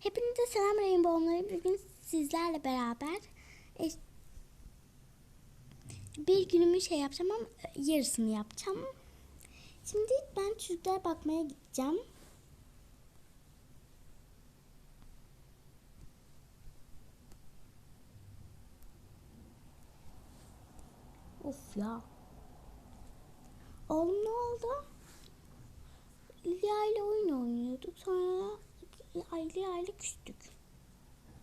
Hepinize selam Rainbow'ları. Bugün sizlerle beraber e, bir günümü şey yapacağım ama yarısını yapacağım. Şimdi ben çocuklara bakmaya gideceğim. Of ya. Oğlum ne oldu? Lia ile oyun oynuyorduk. Sonra Lia ile küstük.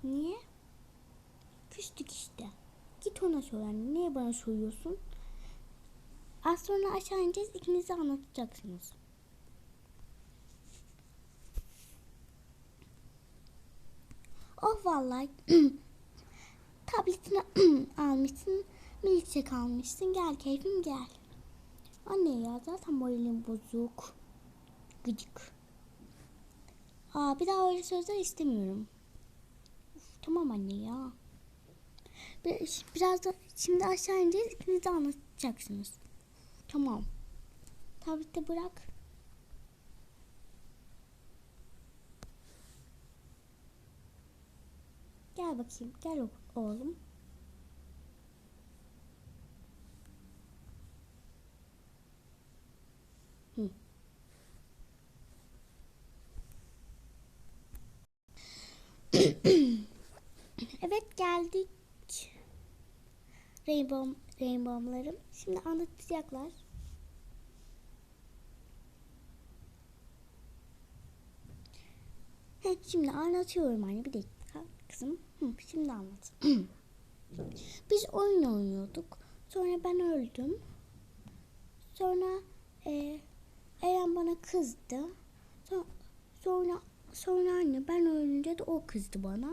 Niye? Küstük işte. Git ona sor anne. Niye bana soruyorsun? Az sonra aşağı ineceğiz. İkiniz de anlatacaksınız. Oh vallahi tabletini almışsın. Milkshake almışsın. Gel keyfim gel. Anne ya zaten moralim bozuk. Gıcık. Aa bir daha öyle sözler istemiyorum. Uf, tamam anne ya. Bir, biraz da şimdi aşağı ineceğiz. İkiniz de anlatacaksınız. Tamam. Tablette bırak. Gel bakayım. Gel oğlum. Hı. evet geldik. Rainbow, Rainbow'larım. Şimdi anlatacaklar. Heh, şimdi anlatıyorum anne bir dakika kızım. Şimdi anlat. Biz oyun oynuyorduk. Sonra ben öldüm. Sonra e, Eren bana kızdı. Sonra, sonra sonra anne ben ölünce de o kızdı bana.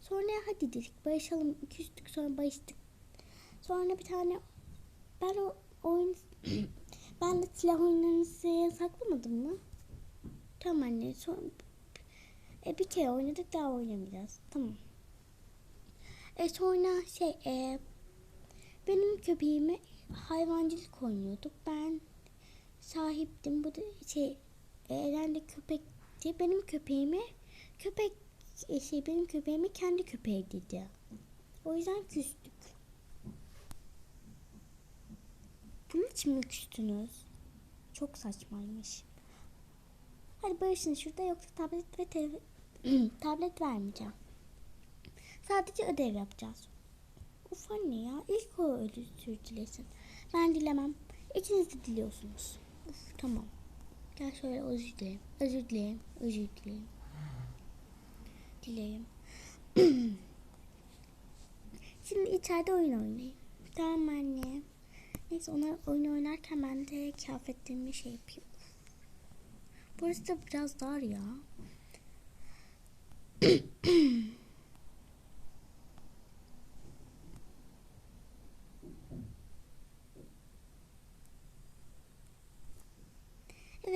Sonra hadi dedik barışalım. Küstük sonra barıştık. Sonra bir tane ben o oyun ben de silah oyunlarını size yasaklamadım mı? Tamam anne. Sonra, e, bir kere oynadık daha oynamayacağız. Tamam. E sonra şey e, benim köpeğime hayvancılık oynuyorduk. Ben sahiptim. Bu da şey Eren de köpekti. Benim köpeğime köpek şey benim köpeğime kendi köpeği dedi. O yüzden küstük. Bunun için mi küstünüz? Çok saçmaymış. Hadi barışın şurada yoksa tablet ve tablet vermeyeceğim. Sadece ödev yapacağız. Uf anne ya ilk o özür dilesin. Ben dilemem. İkiniz de diliyorsunuz. Uf tamam. Gel şöyle özür dileyim. Özür dileyim. Özür dileyim. Dileyim. Şimdi içeride oyun oynayayım. Tamam anne. Neyse onlar oyun oynarken ben de kıyafetlerimi şey yapayım. Burası da biraz dar ya.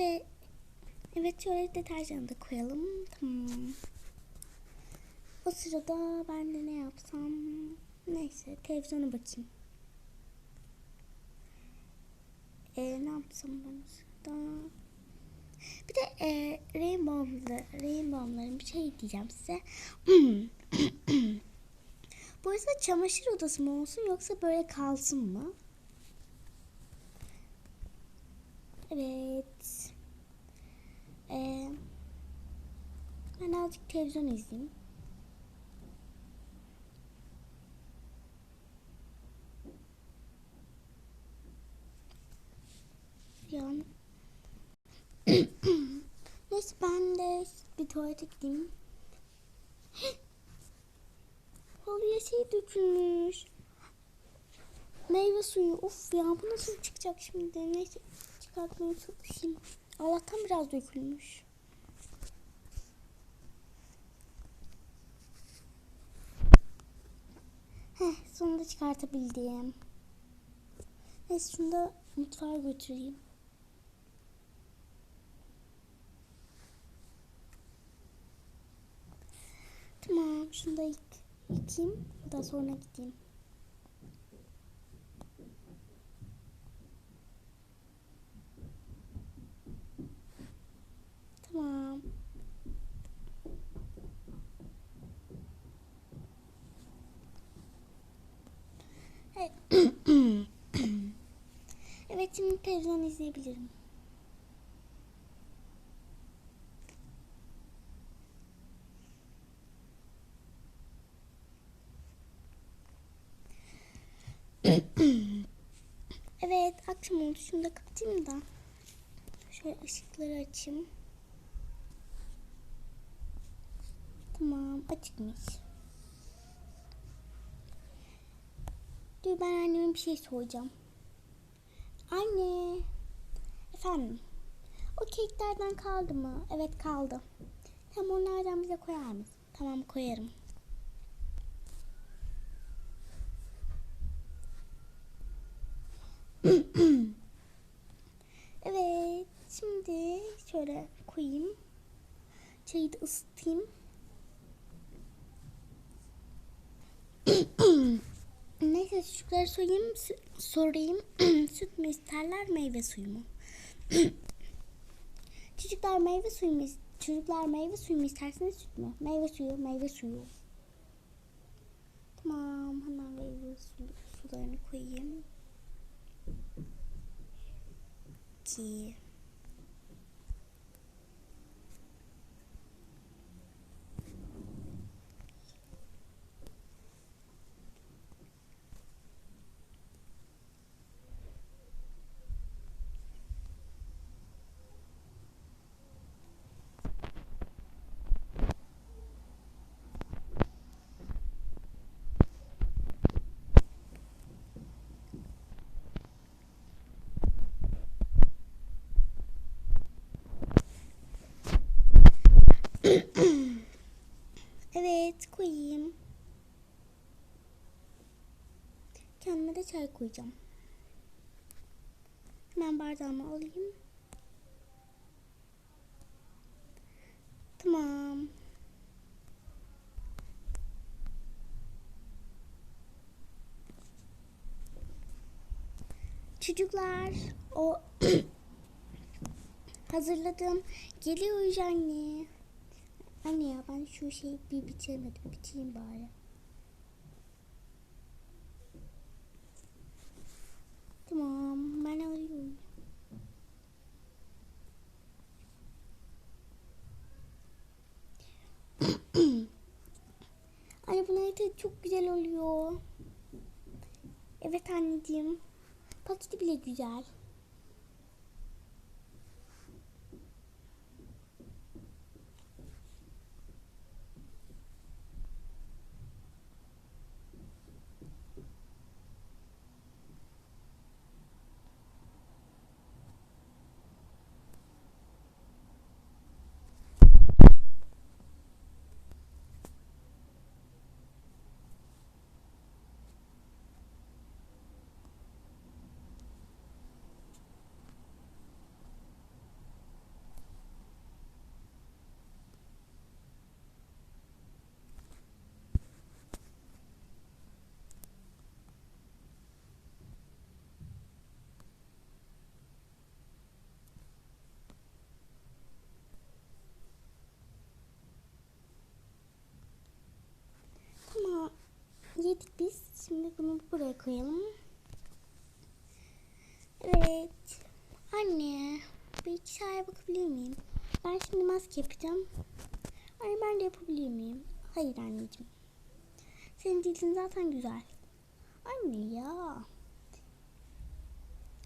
Evet. Evet şöyle deterjanı da koyalım. Tamam. O sırada ben de ne yapsam? Neyse televizyona bakayım. Ee, ne yapsam ben o sırada? Bir de e, Rainbow'lı, Rainbow'ların bir şey diyeceğim size. Burası çamaşır odası mı olsun yoksa böyle kalsın mı? Evet. Ee, ben azıcık televizyon izleyeyim. Yani. Neyse ben de bir tuvalete gideyim. Halıya şey dökülmüş. Meyve suyu. Of ya bu nasıl çıkacak şimdi? Neyse çıkartmaya çalışayım. Allah'tan biraz dökülmüş. Heh sonunda çıkartabildim. Neyse şunu da mutfağa götüreyim. Tamam şunu da yık, yıkayayım. Daha sonra gideyim. Koyabilirim. evet akşam oldu. Şunu da kapatayım da. Şöyle ışıkları açayım. Tamam açıkmış. Dur ben anneme bir şey soracağım. Anne. Efendim. O keklerden kaldı mı? Evet kaldı. Tamam onlardan bize koyar mısın? Tamam koyarım. evet. Şimdi şöyle koyayım. Çayı da ısıtayım. Neyse çocuklara sorayım, sorayım. Süt mü isterler meyve suyu mu? çocuklar meyve suyu mu Çocuklar meyve suyu mu isterseniz süt mü? Meyve suyu, meyve suyu. Tamam, hemen meyve suyu, sularını koyayım. Ki. Evet, koyayım. Kendime de çay koyacağım. Hemen bardağımı alayım. Tamam. Çocuklar, o hazırladım. Geliyor anne. Anne ya ben şu şeyi bir bitiremedim. Bitireyim bari. Tamam ben alıyorum. Anne bu neydi çok güzel oluyor. Evet anneciğim. Paketi bile güzel. Tamam. Yedik biz. Şimdi bunu buraya koyalım. Evet. Anne. Şeye bakabilir miyim? Ben şimdi maske yapacağım. Anne ben de yapabilir miyim? Hayır anneciğim. Senin dildin zaten güzel. Anne ya.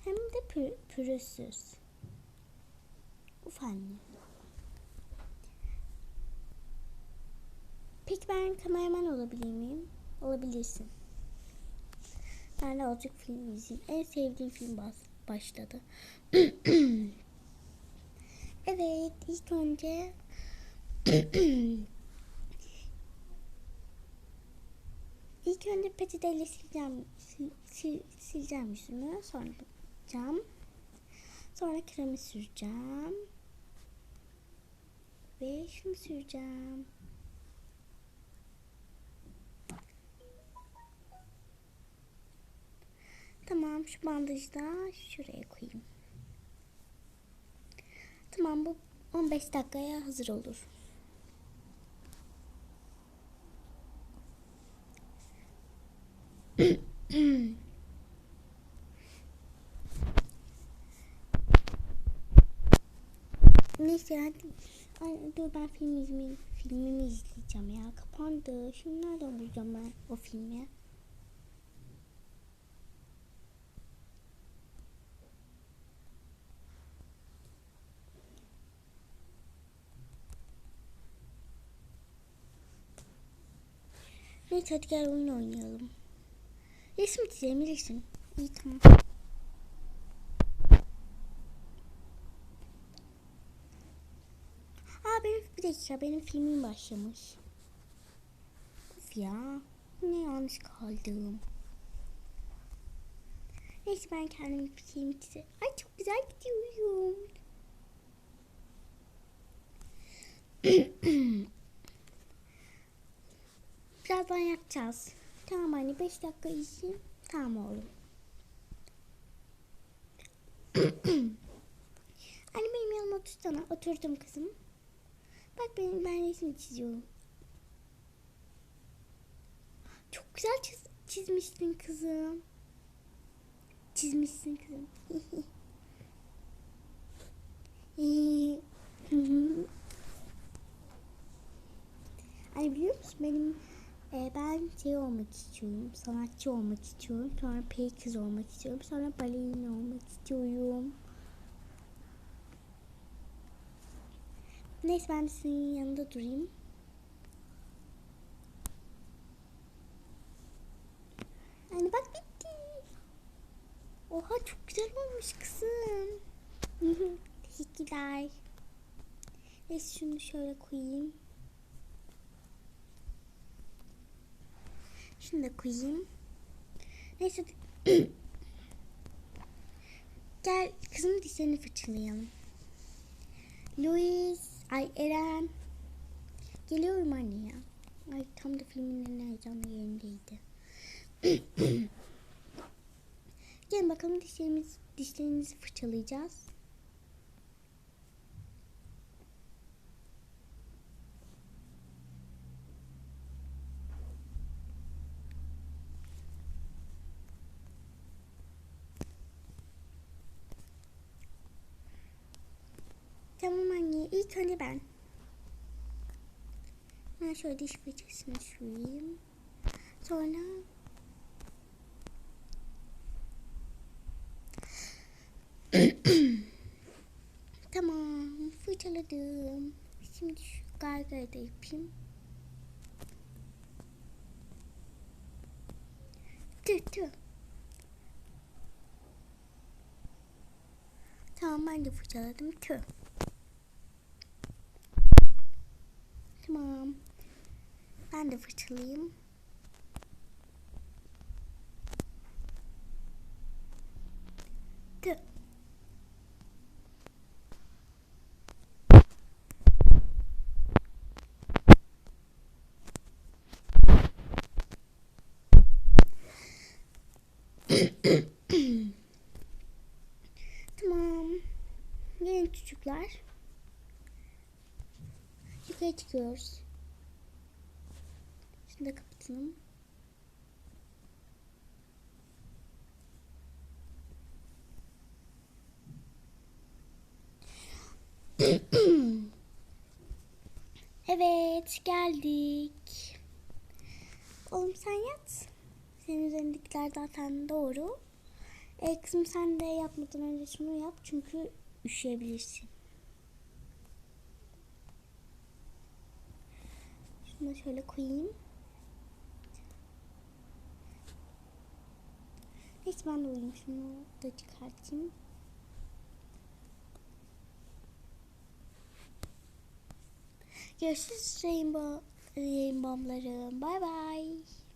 Hem de pür pürüzsüz. Uf anne. Peki ben kameraman olabilir miyim? Olabilirsin. Ben de azıcık film izleyeyim. En sevdiğim film başladı. evet ilk önce ilk önce peçeteyle sileceğim, sil, sil, sileceğim yüzümü. Sonra yapacağım. Sonra kremi süreceğim. Ve şunu süreceğim. Tamam şu bandajı da şuraya koyayım. Tamam bu 15 dakikaya hazır olur. Neyse hadi. Ay, dur ben film. Filmimi izleyeceğim ya. Kapandı. Şimdi nereden bulacağım ben o filmi? Neyse hadi gel oyun oynayalım. Resim çizelim resim. İyi tamam. Aa benim bir dakika benim filmim başlamış. Of ya. Ne yanlış kaldım. Neyse ben kendim bir film çize. Ay çok güzel gidiyorum. Birazdan yapacağız. Tamam anne 5 dakika izleyeyim. Tamam oğlum. anne benim yanıma otursana. Oturdum kızım. Bak ben, ben resim çiziyorum. Çok güzel çiz, çizmişsin kızım. Çizmişsin kızım. Anne biliyor musun benim e, ben şey olmak istiyorum. Sanatçı olmak istiyorum. Sonra pey kız olmak istiyorum. Sonra balerin olmak istiyorum. Neyse ben senin yanında durayım. Anne bak bitti. Oha çok güzel olmuş kızım. Teşekkürler. Neyse şunu şöyle koyayım. Şunu da koyayım. Neyse. Gel kızım dişlerini fırçalayalım. Louis, ay Eren. Geliyorum anne ya. Ay tam da filmin en heyecanlı yerindeydi. Gelin bakalım dişlerimiz, dişlerimizi fırçalayacağız. Tamam önce ben. Ben şöyle diş fırçasını süreyim. Sonra tamam fırçaladım. Şimdi şu gargara da yapayım. Tüh tüh. Tamam ben de fırçaladım. Tüh. Tamam. Ben de fırçalayayım. Tüh. tamam. Gelin çocuklar. Yukarı çıkıyoruz. Şimdi de kapatalım. evet geldik. Oğlum sen yat. Senin üzerindekiler zaten doğru. E, kızım sen de yapmadan önce şunu yap çünkü üşüyebilirsin. Şunu da şöyle koyayım. Neyse ben de uyuyayım. Şunu da çıkartayım. Görüşürüz Rainbow, Rainbow'larım. Bye bye.